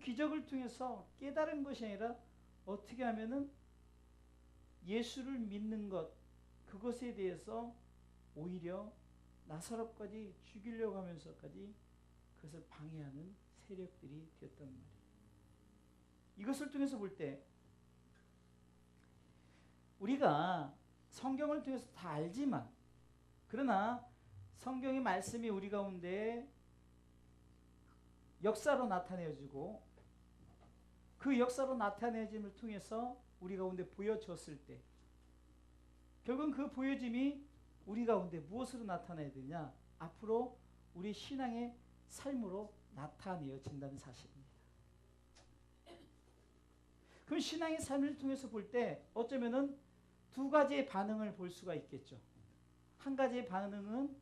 기적을 통해서 깨달은 것이 아니라 어떻게 하면은 예수를 믿는 것 그것에 대해서 오히려 나사로까지 죽이려고 하면서까지 그것을 방해하는 세력들이 되었단 말이에요. 이것을 통해서 볼 때 우리가 성경을 통해서 다 알지만 그러나 성경의 말씀이 우리 가운데 역사로 나타내어지고 그 역사로 나타내짐을 통해서 우리 가운데 보여졌을 때 결국은 그 보여짐이 우리 가운데 무엇으로 나타나야 되냐 앞으로 우리 신앙의 삶으로 나타내어진다는 사실입니다. 그럼 신앙의 삶을 통해서 볼 때 어쩌면은 두 가지의 반응을 볼 수가 있겠죠. 한 가지의 반응은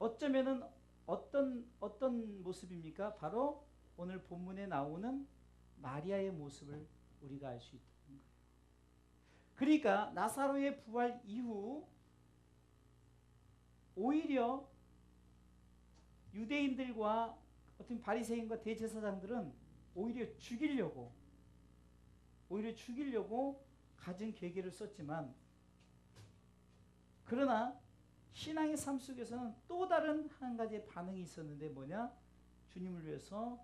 어쩌면은 어떤 어떤 모습입니까? 바로 오늘 본문에 나오는 마리아의 모습을 우리가 알 수 있다는 거예요. 그러니까 나사로의 부활 이후 오히려 유대인들과 어떤 바리새인과 대제사장들은 오히려 죽이려고 오히려 죽이려고 가진 계계를 썼지만 그러나 신앙의 삶 속에서는 또 다른 한 가지의 반응이 있었는데 뭐냐? 주님을 위해서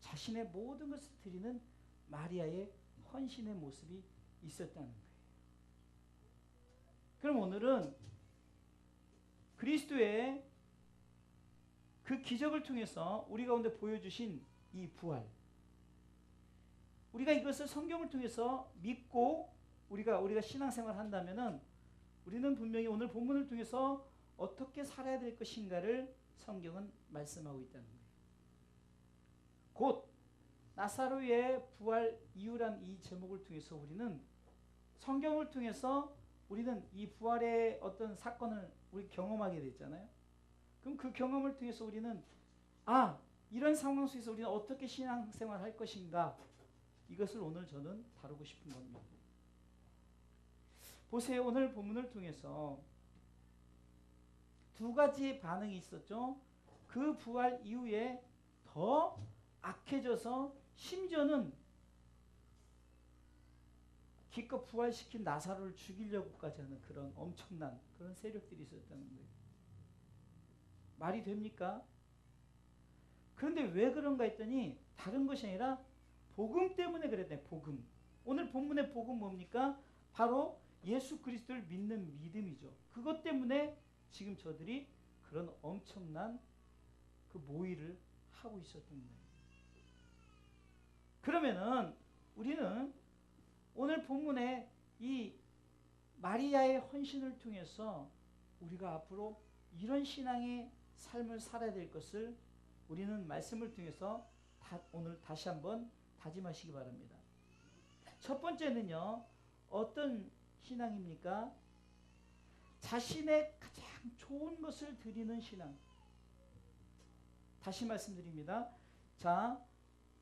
자신의 모든 것을 드리는 마리아의 헌신의 모습이 있었다는 거예요. 그럼 오늘은 그리스도의 그 기적을 통해서 우리 가운데 보여주신 이 부활. 우리가 이것을 성경을 통해서 믿고 우리가 우리가 신앙생활 한다면은 우리는 분명히 오늘 본문을 통해서 어떻게 살아야 될 것인가를 성경은 말씀하고 있다는 거예요. 곧 나사로의 부활 이유란 이 제목을 통해서 우리는 성경을 통해서 우리는 이 부활의 어떤 사건을 우리 경험하게 됐잖아요. 그럼 그 경험을 통해서 우리는 아 이런 상황 속에서 우리는 어떻게 신앙생활 할 것인가 이것을 오늘 저는 다루고 싶은 겁니다. 보세요. 오늘 본문을 통해서 두 가지 반응이 있었죠. 그 부활 이후에 더 악해져서 심지어는 기껏 부활시킨 나사로를 죽이려고까지 하는 그런 엄청난 그런 세력들이 있었다는 거예요. 말이 됩니까? 그런데 왜 그런가 했더니 다른 것이 아니라 복음 때문에 그랬네. 복음. 오늘 본문의 복음 뭡니까? 바로 예수 그리스도를 믿는 믿음이죠. 그것 때문에 지금 저들이 그런 엄청난 그 모의를 하고 있었던 거예요. 그러면은 우리는 오늘 본문에 이 마리아의 헌신을 통해서 우리가 앞으로 이런 신앙의 삶을 살아야 될 것을 우리는 말씀을 통해서 다, 오늘 다시 한번 다짐하시기 바랍니다. 첫 번째는요, 어떤 신앙입니까? 자신의 가장 좋은 것을 드리는 신앙. 다시 말씀드립니다. 자,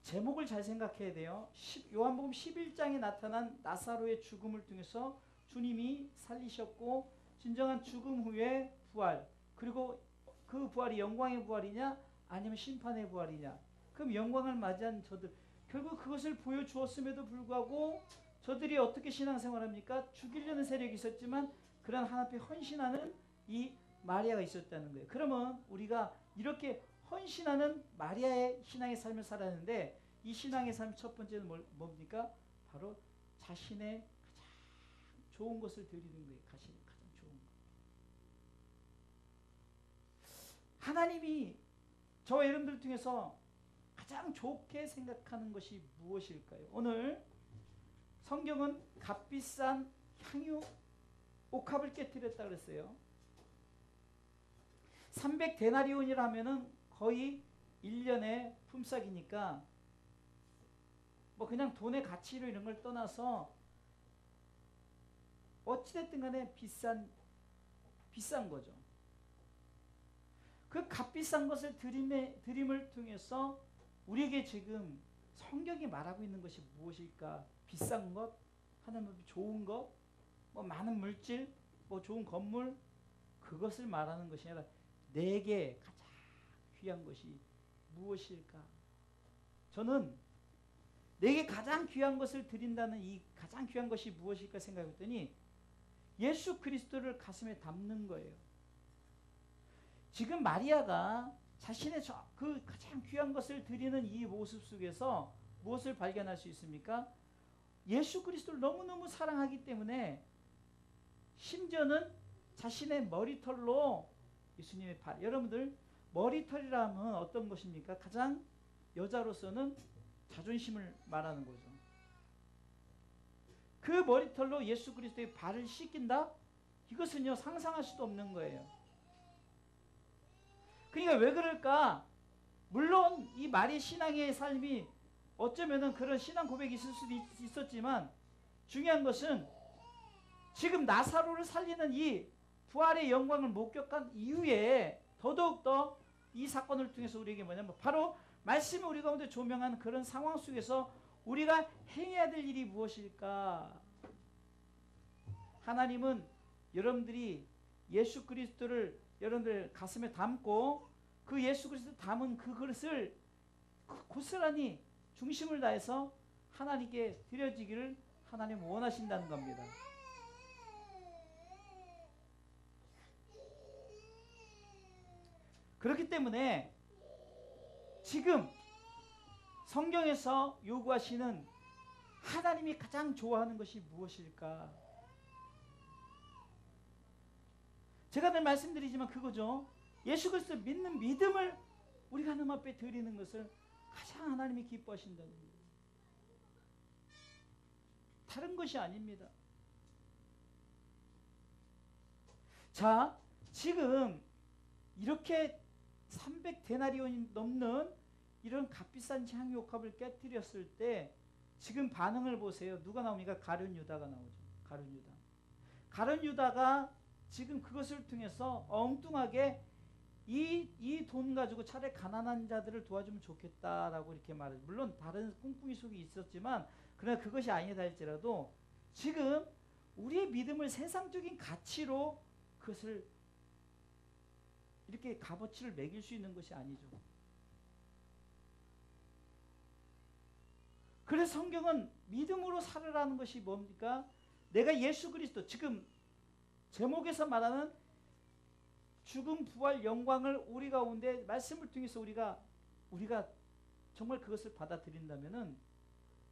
제목을 잘 생각해야 돼요. 요한복음 11장에 나타난 나사로의 죽음을 통해서 주님이 살리셨고 진정한 죽음 후에 부활 그리고 그 부활이 영광의 부활이냐 아니면 심판의 부활이냐 그럼 영광을 맞이한 저들 결국 그것을 보여주었음에도 불구하고 저들이 어떻게 신앙생활합니까? 죽이려는 세력이 있었지만 그런 하나님 헌신하는 이 마리아가 있었다는 거예요. 그러면 우리가 이렇게 헌신하는 마리아의 신앙의 삶을 살았는데 이 신앙의 삶 첫 번째는 뭡니까? 바로 자신의 가장 좋은 것을 드리는 거예요. 가장 좋은 것. 하나님이 저와 여러분들 중에서 가장 좋게 생각하는 것이 무엇일까요? 오늘 성경은 값비싼 향유 옥합을 깨뜨렸다 그랬어요. 300 데나리온이라면은 거의 1년의 품삯이니까 뭐 그냥 돈의 가치로 이런 걸 떠나서 어찌됐든 간에 비싼 비싼 거죠. 그 값비싼 것을 드림에, 드림을 통해서 우리에게 지금 성경이 말하고 있는 것이 무엇일까? 비싼 것, 하나님 좋은 것, 뭐 많은 물질, 뭐 좋은 건물, 그것을 말하는 것이 아니라 내게 가장 귀한 것이 무엇일까? 저는 내게 가장 귀한 것을 드린다는 이 가장 귀한 것이 무엇일까 생각했더니 예수 그리스도를 가슴에 담는 거예요. 지금 마리아가 자신의 그 가장 귀한 것을 드리는 이 모습 속에서 무엇을 발견할 수 있습니까? 예수 그리스도를 너무너무 사랑하기 때문에 심지어는 자신의 머리털로 예수님의 발 여러분들 머리털이라면 어떤 것입니까? 가장 여자로서는 자존심을 말하는 거죠. 그 머리털로 예수 그리스도의 발을 씻긴다? 이것은요 상상할 수도 없는 거예요. 그러니까 왜 그럴까? 물론 이 마리 신앙의 삶이 어쩌면은 그런 신앙 고백이 있을 수도 있, 었지만 중요한 것은 지금 나사로를 살리는 이 부활의 영광을 목격한 이후에 더더욱더 이 사건을 통해서 우리에게 뭐냐면 바로 말씀이 우리 가운데 조명한 그런 상황 속에서 우리가 행해야 될 일이 무엇일까? 하나님은 여러분들이 예수 그리스도를 여러분들 가슴에 담고 그 예수 그리스도 담은 그 그릇을 고스란히 중심을 다해서 하나님께 드려지기를 하나님 원하신다는 겁니다. 그렇기 때문에 지금 성경에서 요구하시는 하나님이 가장 좋아하는 것이 무엇일까? 제가 늘 말씀드리지만 그거죠. 예수 그리스도 믿는 믿음을 우리가 하나님 앞에 드리는 것을 가장 하나님이 기뻐하신다는 거예요. 다른 것이 아닙니다. 자, 지금 이렇게 300데나리온이 넘는 이런 값비싼 향유옥합을 깨뜨렸을 때 지금 반응을 보세요. 누가 나옵니까? 가룟 유다가 나오죠. 가룟 유다. 가룟 유다가 지금 그것을 통해서 엉뚱하게 이 이 돈 가지고 차라리 가난한 자들을 도와주면 좋겠다라고 이렇게 말해. 물론 다른 꿍꿍이 속이 있었지만 그러나 그것이 아니다 할지라도 지금 우리의 믿음을 세상적인 가치로 그것을 이렇게 값어치를 매길 수 있는 것이 아니죠. 그래서 성경은 믿음으로 살으라는 것이 뭡니까? 내가 예수 그리스도 지금 제목에서 말하는 죽음 부활 영광을 우리 가운데 말씀을 통해서 우리가 우리가 정말 그것을 받아들인다면은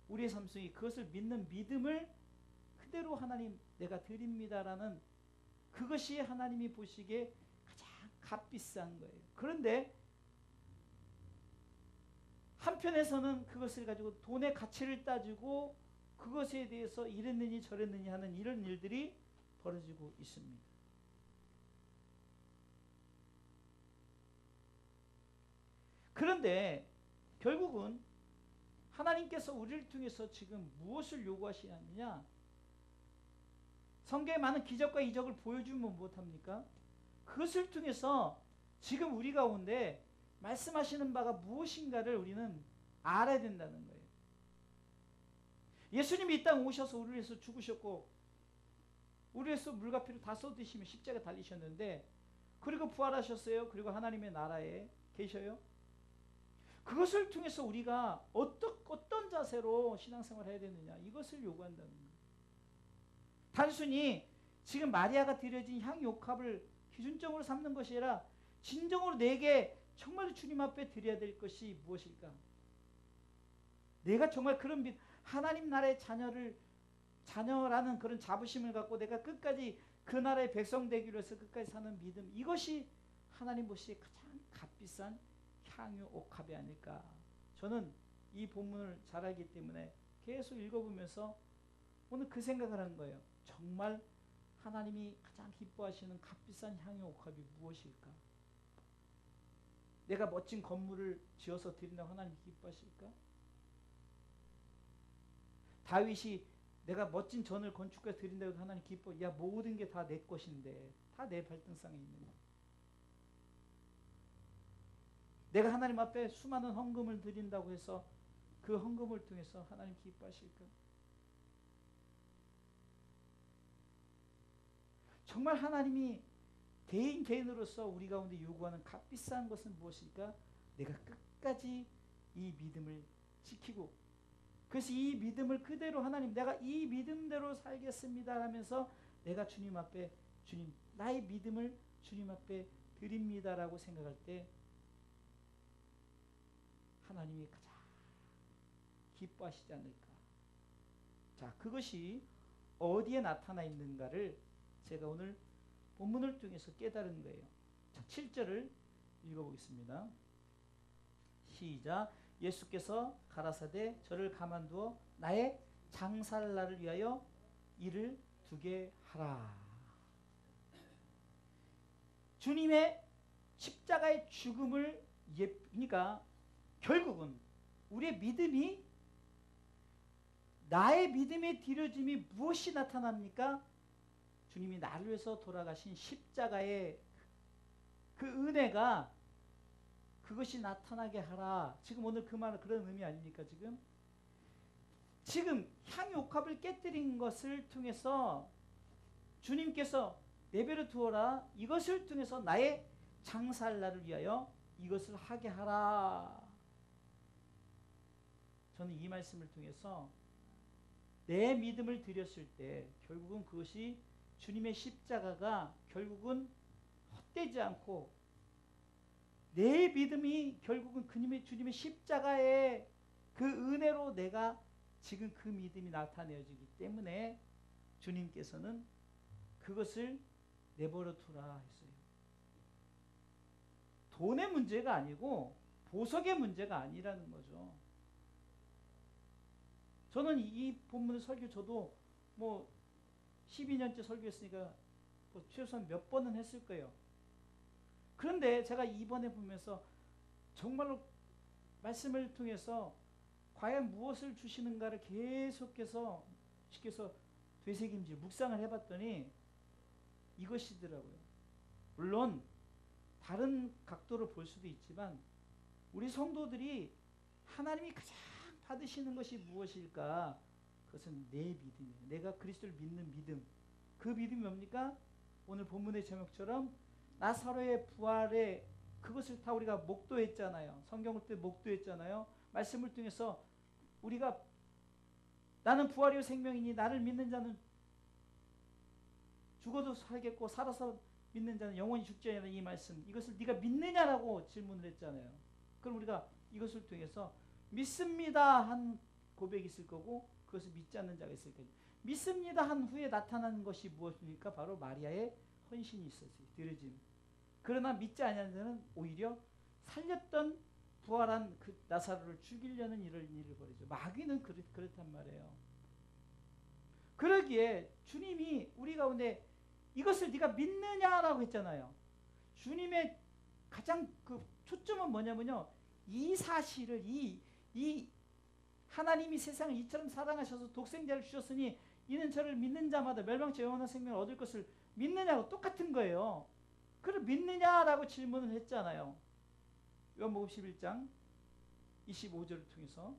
우리의 삶 속에 그것을 믿는 믿음을 그대로 하나님 내가 드립니다라는 그것이 하나님이 보시기에 값비싼 거예요. 그런데 한편에서는 그것을 가지고 돈의 가치를 따지고 그것에 대해서 이랬느니 저랬느니 하는 이런 일들이 벌어지고 있습니다. 그런데 결국은 하나님께서 우리를 통해서 지금 무엇을 요구하시느냐? 성경에 많은 기적과 이적을 보여주면 못합니까? 그것을 통해서 지금 우리 가운데 말씀하시는 바가 무엇인가를 우리는 알아야 된다는 거예요. 예수님이 이 땅 오셔서 우리를 위해서 죽으셨고 우리 위해서 물과 피를 다 쏟으시며 십자가 달리셨는데 그리고 부활하셨어요. 그리고 하나님의 나라에 계셔요. 그것을 통해서 우리가 어떤, 자세로 신앙생활을 해야 되느냐 이것을 요구한다는 거예요. 단순히 지금 마리아가 드려진 향유옥합을 기준점으로 삼는 것이 아니라 진정으로 내게 정말 주님 앞에 드려야 될 것이 무엇일까? 내가 정말 그런 믿, 하나님 나라의 자녀를 자녀라는 그런 자부심을 갖고 내가 끝까지 그 나라의 백성 되기 위해서 끝까지 사는 믿음 이것이 하나님 보시기에 가장 값비싼 향유 옥합이 아닐까. 저는 이 본문을 잘 알기 때문에 계속 읽어보면서 오늘 그 생각을 하는 거예요. 정말 하나님이 가장 기뻐하시는 값비싼 향유 옥합이 무엇일까? 내가 멋진 건물을 지어서 드린다고 하나님 기뻐하실까? 다윗이 내가 멋진 전을 건축해 드린다고 하나님 기뻐. 야 모든 게 다 내 것인데 다 내 발등상에 있는 거. 내가 하나님 앞에 수많은 헌금을 드린다고 해서 그 헌금을 통해서 하나님 기뻐하실까? 정말 하나님이 개인 개인으로서 우리 가운데 요구하는 값비싼 것은 무엇일까? 내가 끝까지 이 믿음을 지키고 그래서 이 믿음을 그대로 하나님 내가 이 믿음대로 살겠습니다 하면서 내가 주님 앞에 주님 나의 믿음을 주님 앞에 드립니다라고 생각할 때 하나님이 가장 기뻐하시지 않을까. 자, 그것이 어디에 나타나 있는가를 제가 오늘 본문을 통해서 깨달은 거예요. 자, 7절을 읽어보겠습니다. 시작. 예수께서 가라사대 저를 가만두어 나의 장살날을 위하여 일을 두게 하라. 주님의 십자가의 죽음을 예, 그러니까 결국은 우리의 믿음이 나의 믿음의 뒤려짐이 무엇이 나타납니까? 주님이 나를 위해서 돌아가신 십자가의 그 은혜가 그것이 나타나게 하라. 지금 오늘 그 말은 그런 의미 아닙니까? 지금 지금 향유 옥합을 깨뜨린 것을 통해서 주님께서 내버려 두어라. 이것을 통해서 나의 장사할 날을 위하여 이것을 하게 하라. 저는 이 말씀을 통해서 내 믿음을 드렸을 때 결국은 그것이 주님의 십자가가 결국은 헛되지 않고 내 믿음이 결국은 그님의 주님의 십자가의 그 은혜로 내가 지금 그 믿음이 나타내어지기 때문에 주님께서는 그것을 내버려 두라 했어요. 돈의 문제가 아니고 보석의 문제가 아니라는 거죠. 저는 이 본문의 설교 저도 뭐 12년째 설교했으니까 뭐 최소한 몇 번은 했을 거예요. 그런데 제가 이번에 보면서 정말로 말씀을 통해서 과연 무엇을 주시는가를 계속해서 시켜서 되새김질 묵상을 해봤더니 이것이더라고요. 물론 다른 각도로 볼 수도 있지만 우리 성도들이 하나님이 가장 받으시는 것이 무엇일까? 그것은 내 믿음이에요. 내가 그리스도를 믿는 믿음. 그 믿음이 뭡니까? 오늘 본문의 제목처럼 나사로의 부활에 그것을 다 우리가 목도했잖아요. 성경을 때 목도했잖아요. 말씀을 통해서 우리가 나는 부활이요 생명이니 나를 믿는 자는 죽어도 살겠고 살아서 믿는 자는 영원히 죽지 않는 이 말씀 이것을 네가 믿느냐라고 질문을 했잖아요. 그럼 우리가 이것을 통해서 믿습니다 한 고백이 있을 거고 그것을 믿지 않는 자가 있을 거예요. 믿습니다 한 후에 나타나는 것이 무엇입니까? 바로 마리아의 헌신이 있었어요. 드려짐. 그러나 믿지 않는 자는 오히려 살렸던 부활한 그 나사로를 죽이려는 일을 일을 벌이죠. 마귀는 그렇, 그렇단 말이에요. 그러기에 주님이 우리 가운데 이것을 네가 믿느냐라고 했잖아요. 주님의 가장 그 초점은 뭐냐면요. 이 사실을 이, 이 하나님이 세상을 이처럼 사랑하셔서 독생자를 주셨으니 이는 저를 믿는 자마다 멸망치 영원한 생명을 얻을 것을 믿느냐고 똑같은 거예요. 그걸 믿느냐라고 질문을 했잖아요. 요한복음 11장 25절을 통해서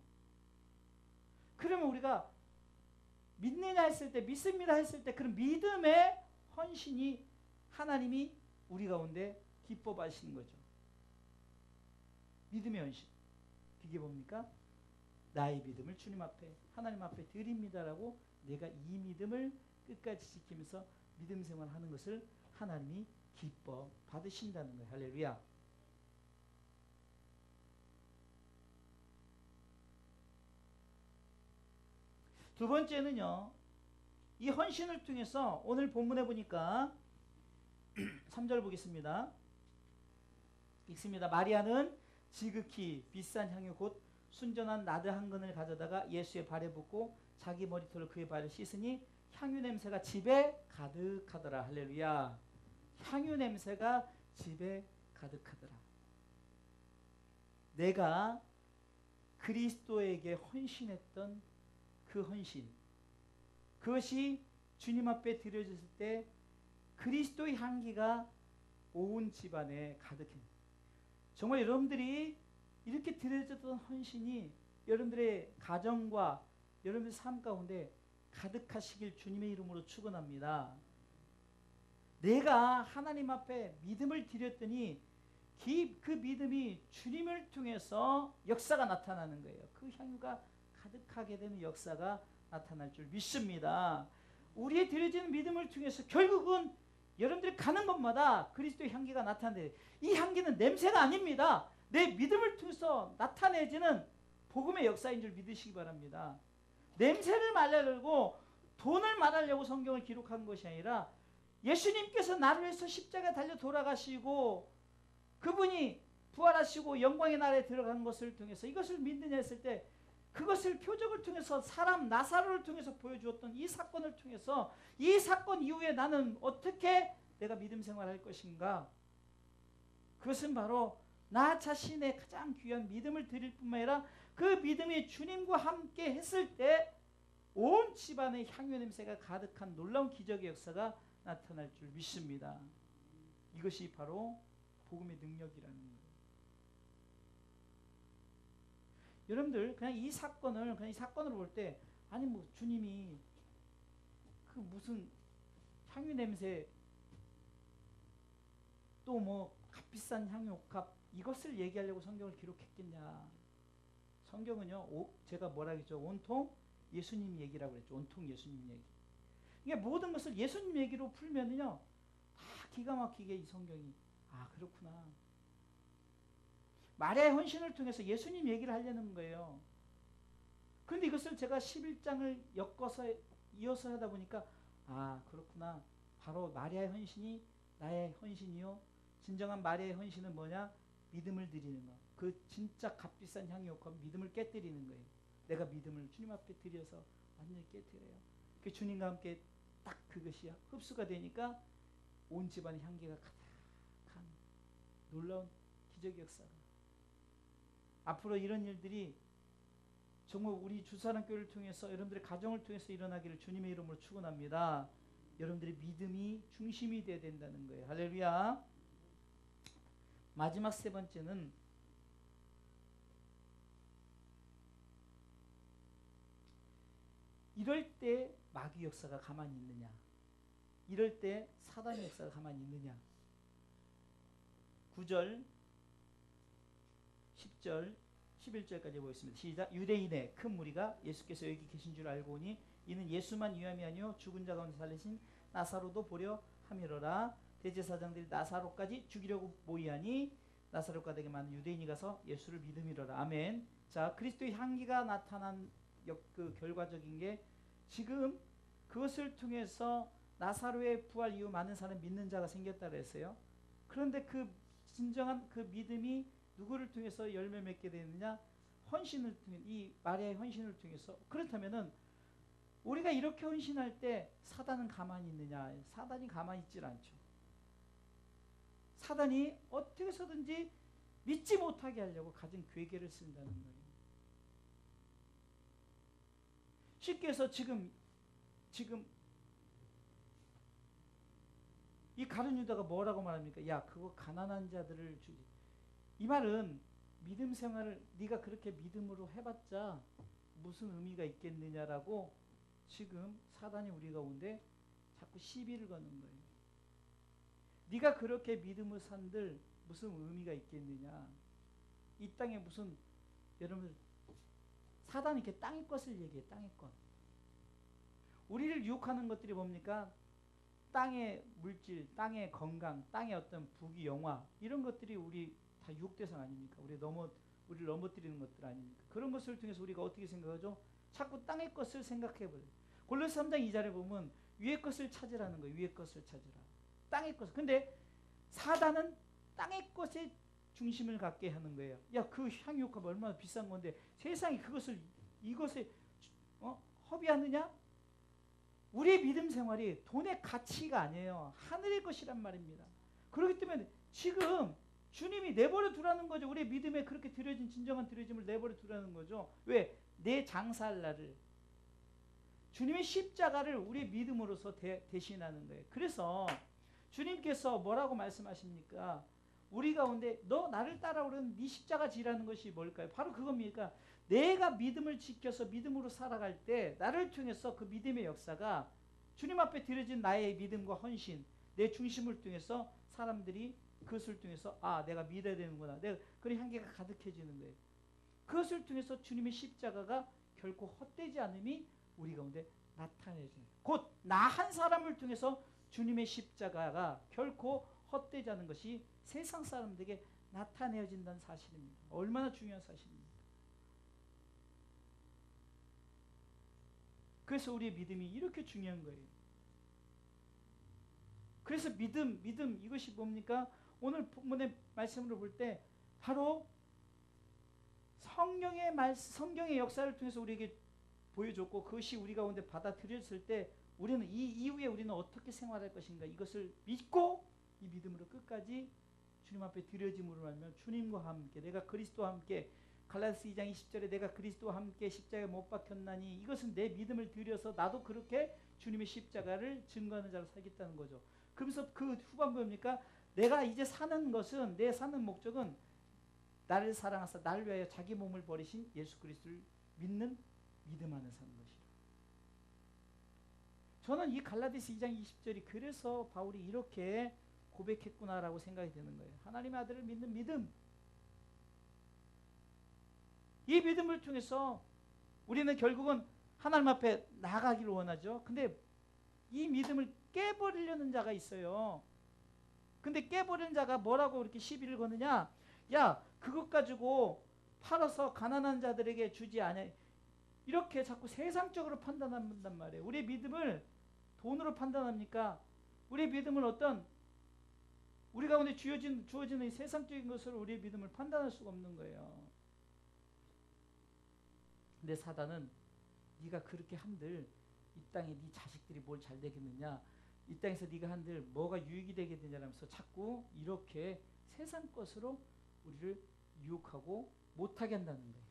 그러면 우리가 믿느냐 했을 때 믿습니다 했을 때 그런 믿음의 헌신이 하나님이 우리 가운데 기뻐 하시는 거죠. 믿음의 헌신. 그게 뭡니까? 나의 믿음을 주님 앞에 하나님 앞에 드립니다라고 내가 이 믿음을 끝까지 지키면서 믿음 생활하는 것을 하나님이 기뻐 받으신다는 거예요. 할렐루야. 두 번째는요. 이 헌신을 통해서 오늘 본문에 보니까 3절 보겠습니다. 읽습니다. 마리아는 지극히 비싼 향유 곧 순전한 나드 한 근을 가져다가 예수의 발에 붓고 자기 머리털을 그의 발을 씻으니 향유 냄새가 집에 가득하더라. 할렐루야. 향유 냄새가 집에 가득하더라. 내가 그리스도에게 헌신했던 그 헌신. 그것이 주님 앞에 드려졌을 때 그리스도의 향기가 온 집안에 가득해. 정말 여러분들이 이렇게 드려졌던 헌신이 여러분들의 가정과 여러분의 삶 가운데 가득하시길 주님의 이름으로 축원합니다. 내가 하나님 앞에 믿음을 드렸더니 기, 그 믿음이 주님을 통해서 역사가 나타나는 거예요. 그 향유가 가득하게 되는 역사가 나타날 줄 믿습니다. 우리의 드려지는 믿음을 통해서 결국은 여러분들이 가는 곳마다 그리스도의 향기가 나타나는데 이 향기는 냄새가 아닙니다. 내 믿음을 통해서 나타내지는 복음의 역사인 줄 믿으시기 바랍니다. 냄새를 말하려고 돈을 말하려고 성경을 기록한 것이 아니라 예수님께서 나를 위해서 십자가 달려 돌아가시고 그분이 부활하시고 영광의 나라에 들어간 것을 통해서 이것을 믿느냐 했을 때 그것을 표적을 통해서 사람 나사로를 통해서 보여주었던 이 사건을 통해서 이 사건 이후에 나는 어떻게 내가 믿음 생활할 것인가 그것은 바로 나 자신의 가장 귀한 믿음을 드릴 뿐만 아니라 그 믿음이 주님과 함께 했을 때 온 집안의 향유 냄새가 가득한 놀라운 기적의 역사가 나타날 줄 믿습니다. 이것이 바로 복음의 능력이라는 거예요. 여러분들 그냥 이 사건을 그냥 이 사건으로 볼 때 아니 뭐 주님이 그 무슨 향유 냄새 또 뭐 값비싼 향유 값 이것을 얘기하려고 성경을 기록했겠냐? 성경은요, 오, 제가 뭐라 그랬죠? 온통 예수님 얘기라고 그랬죠. 온통 예수님 얘기. 이게 모든 것을 예수님 얘기로 풀면은요, 다 기가 막히게 이 성경이 아 그렇구나. 마리아의 헌신을 통해서 예수님 얘기를 하려는 거예요. 그런데 이것을 제가 11장을 엮어서 이어서 하다 보니까 아 그렇구나. 바로 마리아의 헌신이 나의 헌신이요. 진정한 마리아의 헌신은 뭐냐? 믿음을 드리는 거. 그 진짜 값비싼 향이 옥 믿음을 깨뜨리는 거예요. 내가 믿음을 주님 앞에 드려서 완전히 깨뜨려요. 그 주님과 함께 딱 그것이 흡수가 되니까 온 집안의 향기가 가득한 놀라운 기적 역사가 앞으로 이런 일들이 정말 우리 주사랑 교회를 통해서 여러분들의 가정을 통해서 일어나기를 주님의 이름으로 축원합니다. 여러분들의 믿음이 중심이 돼야 된다는 거예요. 할렐루야. 마지막 세 번째는 이럴 때 마귀 역사가 가만히 있느냐? 이럴 때 사단의 역사가 가만히 있느냐? 9절, 10절, 11절까지 보겠습니다. 시작. 유대인의 큰 무리가 예수께서 여기 계신 줄 알고 오니 이는 예수만 유함이 아니요 죽은 자 가운데 살리신 나사로도 보려 함이로라. 대제사장들이 나사로까지 죽이려고 모이하니 나사로가 되게 많은 유대인이 가서 예수를 믿음이로라. 아멘. 자, 그리스도의 향기가 나타난 역, 그 결과적인 게 지금 그것을 통해서 나사로의 부활 이후 많은 사람 믿는 자가 생겼다 그랬어요. 그런데 그 진정한 그 믿음이 누구를 통해서 열매 맺게 되느냐? 헌신을 통해 이 마리아의 헌신을 통해서 그렇다면은 우리가 이렇게 헌신할 때 사단은 가만히 있느냐? 사단이 가만히 있질 않죠. 사단이 어떻게 해서든지 믿지 못하게 하려고 가진 괴계를 쓴다는 거예요. 쉽게 해서 지금 지금 이 가룟 유다가 뭐라고 말합니까? 야, 그거 가난한 자들을 주지. 이 말은 믿음 생활을 네가 그렇게 믿음으로 해봤자 무슨 의미가 있겠느냐라고 지금 사단이 우리 가운데 자꾸 시비를 거는 거예요. 네가 그렇게 믿음을 산들 무슨 의미가 있겠느냐? 이 땅에 무슨 여러분 사단이 이렇게 땅의 것을 얘기해 땅의 것. 우리를 유혹하는 것들이 뭡니까? 땅의 물질, 땅의 건강, 땅의 어떤 부귀 영화 이런 것들이 우리 다 유혹 대상 아닙니까? 우리 넘어 우리를 넘어뜨리는 것들 아닙니까? 그런 것을 통해서 우리가 어떻게 생각하죠? 자꾸 땅의 것을 생각해 버려. 골로새 3장 2절에 보면 위의 것을 찾으라는 거예요. 위의 것을 찾으라. 땅의 것. 근데 사단은 땅의 것에 중심을 갖게 하는 거예요. 야, 그 향유효과 얼마나 비싼 건데 세상이 그것을 이것에 어? 허비하느냐? 우리의 믿음 생활이 돈의 가치가 아니에요. 하늘의 것이란 말입니다. 그렇기 때문에 지금 주님이 내버려 두라는 거죠. 우리의 믿음에 그렇게 드려진 진정한 드려짐을 내버려 두라는 거죠. 왜? 내 장사할 날을 주님의 십자가를 우리의 믿음으로서 대, 대신하는 거예요. 그래서 주님께서 뭐라고 말씀하십니까? 우리 가운데 너 나를 따라오는 네 십자가 지라는 것이 뭘까요? 바로 그겁니까? 내가 믿음을 지켜서 믿음으로 살아갈 때 나를 통해서 그 믿음의 역사가 주님 앞에 드려진 나의 믿음과 헌신, 내 중심을 통해서 사람들이 그것을 통해서 아 내가 믿어야 되는구나. 내가 그런 향기가 가득해지는 거예요. 그것을 통해서 주님의 십자가가 결코 헛되지 않음이 우리 가운데 나타내지는 곧 나 한 사람을 통해서 주님의 십자가가 결코 헛되지 않은 것이 세상 사람들에게 나타내어진다는 사실입니다. 얼마나 중요한 사실입니다. 그래서 우리의 믿음이 이렇게 중요한 거예요. 그래서 믿음, 믿음 이것이 뭡니까? 오늘 본문의 말씀으로 볼 때 바로 성령의 말 성경의 역사를 통해서 우리에게 보여줬고 그것이 우리 가운데 받아들였을 때 우리는 이 이후에 우리는 어떻게 생활할 것인가 이것을 믿고 이 믿음으로 끝까지 주님 앞에 드려짐으로 말면 주님과 함께 내가 그리스도와 함께 갈라디아서 2장 20절에 내가 그리스도와 함께 십자가에 못 박혔나니 이것은 내 믿음을 들여서 나도 그렇게 주님의 십자가를 증거하는 자로 살겠다는 거죠. 그러면서 그 후반부입니까? 내가 이제 사는 것은 내 사는 목적은 나를 사랑하사 나를 위하여 자기 몸을 버리신 예수 그리스도를 믿는 믿음 안에 사는 것이라. 저는 이 갈라디스 2장 20절이 그래서 바울이 이렇게 고백했구나라고 생각이 드는 거예요. 하나님의 아들을 믿는 믿음. 이 믿음을 통해서 우리는 결국은 하나님 앞에 나가기를 원하죠. 근데 이 믿음을 깨버리려는 자가 있어요. 근데 깨버리는 자가 뭐라고 이렇게 시비를 거느냐? 야, 그것 가지고 팔아서 가난한 자들에게 주지 않아. 이렇게 자꾸 세상적으로 판단한단 말이에요. 우리의 믿음을 돈으로 판단합니까? 우리의 믿음을 어떤 우리 가운데 주어진, 주어지는 세상적인 것으로 우리의 믿음을 판단할 수가 없는 거예요. 근데 사단은 네가 그렇게 한들 이 땅에 네 자식들이 뭘 잘 되겠느냐 이 땅에서 네가 한들 뭐가 유익이 되겠느냐면서 자꾸 이렇게 세상 것으로 우리를 유혹하고 못하게 한다는 거예요.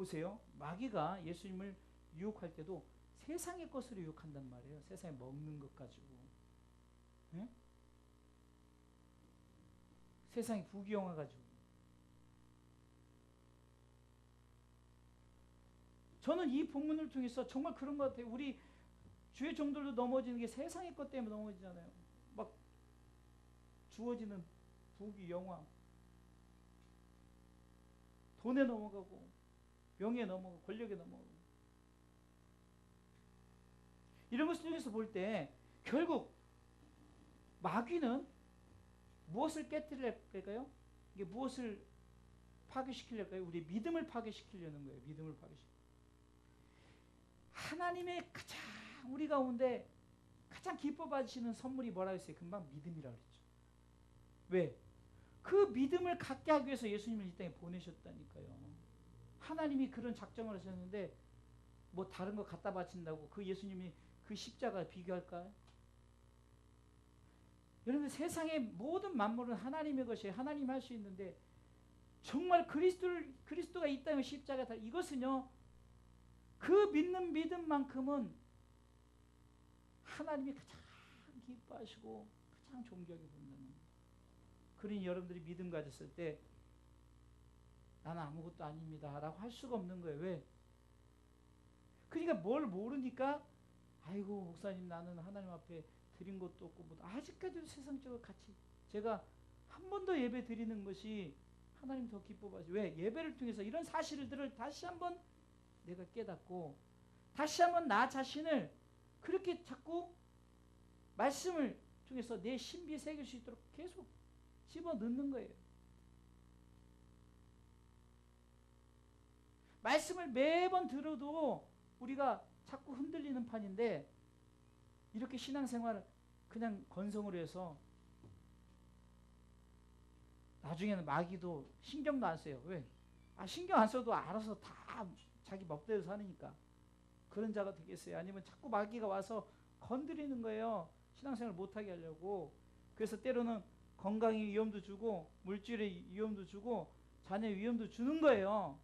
보세요. 마귀가 예수님을 유혹할 때도 세상의 것으로 유혹한단 말이에요. 세상에 먹는 것 가지고. 네? 세상에 부귀영화 가지고. 저는 이 본문을 통해서 정말 그런 것 같아요. 우리 주의 종들도 넘어지는 게 세상의 것 때문에 넘어지잖아요. 막 주어지는 부귀 영화 돈에 넘어가고 명예에 넘어가고 권력에 넘어가고 이런 것을 통해서 볼 때 결국 마귀는 무엇을 깨뜨릴까요? 이게 무엇을 파괴시키려까요? 우리 믿음을 파괴시키려는 거예요. 믿음을 파괴시키. 하나님의 가장 우리 가운데 가장 기뻐 받으시는 선물이 뭐라 했어요? 금방 믿음이라고 그랬죠. 왜? 그 믿음을 갖게 하기 위해서 예수님을 이 땅에 보내셨다니까요. 하나님이 그런 작정을 하셨는데 뭐 다른 거 갖다 바친다고 그 예수님이 그 십자가 비교할까요? 여러분 세상의 모든 만물은 하나님의 것이에요. 하나님 할 수 있는데 정말 그리스도를 그리스도가 이 땅에 십자가 다 이것은요. 그 믿는 믿음만큼은 하나님이 가장 기뻐하시고 가장 존경해 본다는 그러니 여러분들이 믿음 가졌을 때 나는 아무것도 아닙니다 라고 할 수가 없는 거예요. 왜? 그러니까 뭘 모르니까 아이고 목사님 나는 하나님 앞에 드린 것도 없고 뭐 아직까지도 세상적으로 같이 제가 한 번 더 예배 드리는 것이 하나님 더 기뻐하시. 왜? 예배를 통해서 이런 사실들을 다시 한번 내가 깨닫고 다시 한번 나 자신을 그렇게 자꾸 말씀을 통해서 내 신비에 새길 수 있도록 계속 집어 넣는 거예요. 말씀을 매번 들어도 우리가 자꾸 흔들리는 판인데 이렇게 신앙생활을 그냥 건성으로 해서 나중에는 마귀도 신경도 안 써요. 왜? 아 신경 안 써도 알아서 다 자기 멋대로 사니까 그런 자가 되겠어요. 아니면 자꾸 마귀가 와서 건드리는 거예요. 신앙생활 못하게 하려고. 그래서 때로는 건강에 위험도 주고 물질에 위험도 주고 자녀 위험도 주는 거예요.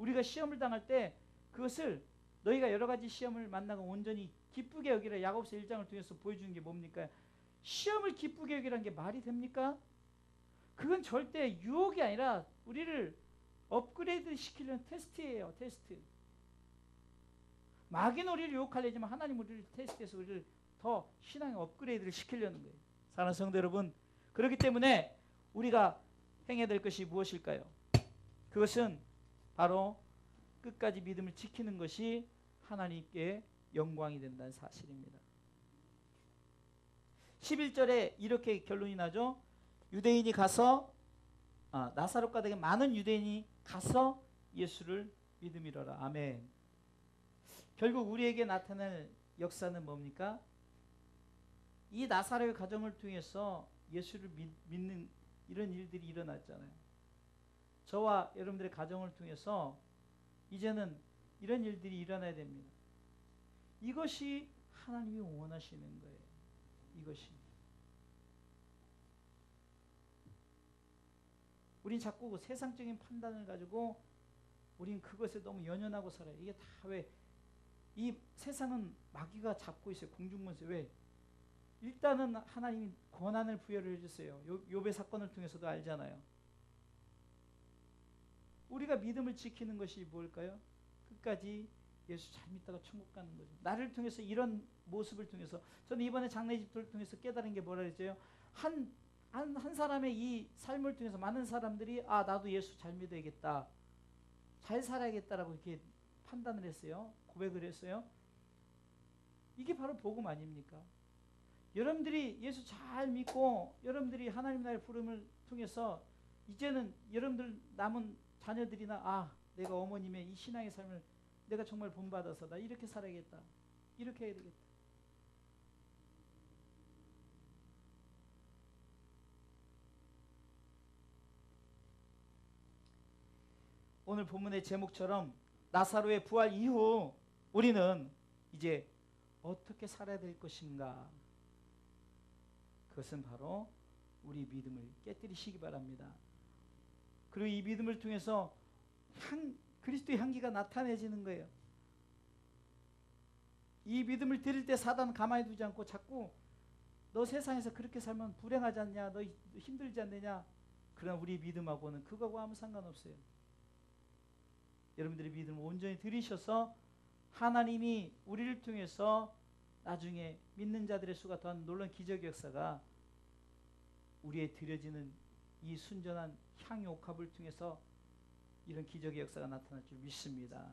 우리가 시험을 당할 때 그것을 너희가 여러 가지 시험을 만나고 온전히 기쁘게 여기라 야곱서 1장을 통해서 보여주는 게 뭡니까? 시험을 기쁘게 여기라는 게 말이 됩니까? 그건 절대 유혹이 아니라 우리를 업그레이드 시키려는 테스트예요. 테스트. 마귀는 우리를 유혹하려지만 하나님 우리를 테스트해서 우리를 더 신앙의 업그레이드를 시키려는 거예요. 사랑하는 성도 여러분, 그렇기 때문에 우리가 행해야 될 것이 무엇일까요? 그것은 바로 끝까지 믿음을 지키는 것이 하나님께 영광이 된다는 사실입니다. 11절에 이렇게 결론이 나죠. 유대인이 가서 아, 나사로 가닥에 많은 유대인이 가서 예수를 믿음이로라. 아멘. 결국 우리에게 나타날 역사는 뭡니까? 이 나사로의 가정을 통해서 예수를 믿, 믿는 이런 일들이 일어났잖아요. 저와 여러분들의 가정을 통해서 이제는 이런 일들이 일어나야 됩니다. 이것이 하나님이 원하시는 거예요. 이것이. 우린 자꾸 그 세상적인 판단을 가지고 우린 그것에 너무 연연하고 살아요. 이게 다 왜 이 세상은 마귀가 잡고 있어요. 공중문세 왜? 일단은 하나님이 권한을 부여를 해주세요. 요, 욥의 사건을 통해서도 알잖아요. 우리가 믿음을 지키는 것이 뭘까요? 끝까지 예수 잘 믿다가 천국 가는 거죠. 나를 통해서 이런 모습을 통해서 저는 이번에 장례집도를 통해서 깨달은 게 뭐라 그랬어요? 한, 한, 한 사람의 이 삶을 통해서 많은 사람들이 아 나도 예수 잘 믿어야겠다. 잘 살아야겠다라고 이렇게 판단을 했어요. 고백을 했어요. 이게 바로 복음 아닙니까? 여러분들이 예수 잘 믿고 여러분들이 하나님 나라의 부름을 통해서 이제는 여러분들 남은 자녀들이나 아 내가 어머님의 이 신앙의 삶을 내가 정말 본받아서 나 이렇게 살아야겠다. 이렇게 해야 되겠다. 오늘 본문의 제목처럼 나사로의 부활 이후 우리는 이제 어떻게 살아야 될 것인가? 그것은 바로 우리 믿음을 깨뜨리시기 바랍니다. 그리고 이 믿음을 통해서 향, 그리스도의 향기가 나타내지는 거예요. 이 믿음을 드릴 때 사단 가만히 두지 않고 자꾸 너 세상에서 그렇게 살면 불행하지 않냐, 너 힘들지 않느냐. 그러나 우리 믿음하고는 그거하고 아무 상관없어요. 여러분들의 믿음을 온전히 들이셔서 하나님이 우리를 통해서 나중에 믿는 자들의 수가 더한 놀라운 기적 역사가 우리의 드려지는 이 순전한 향의 옥합을 통해서 이런 기적의 역사가 나타날 줄 믿습니다.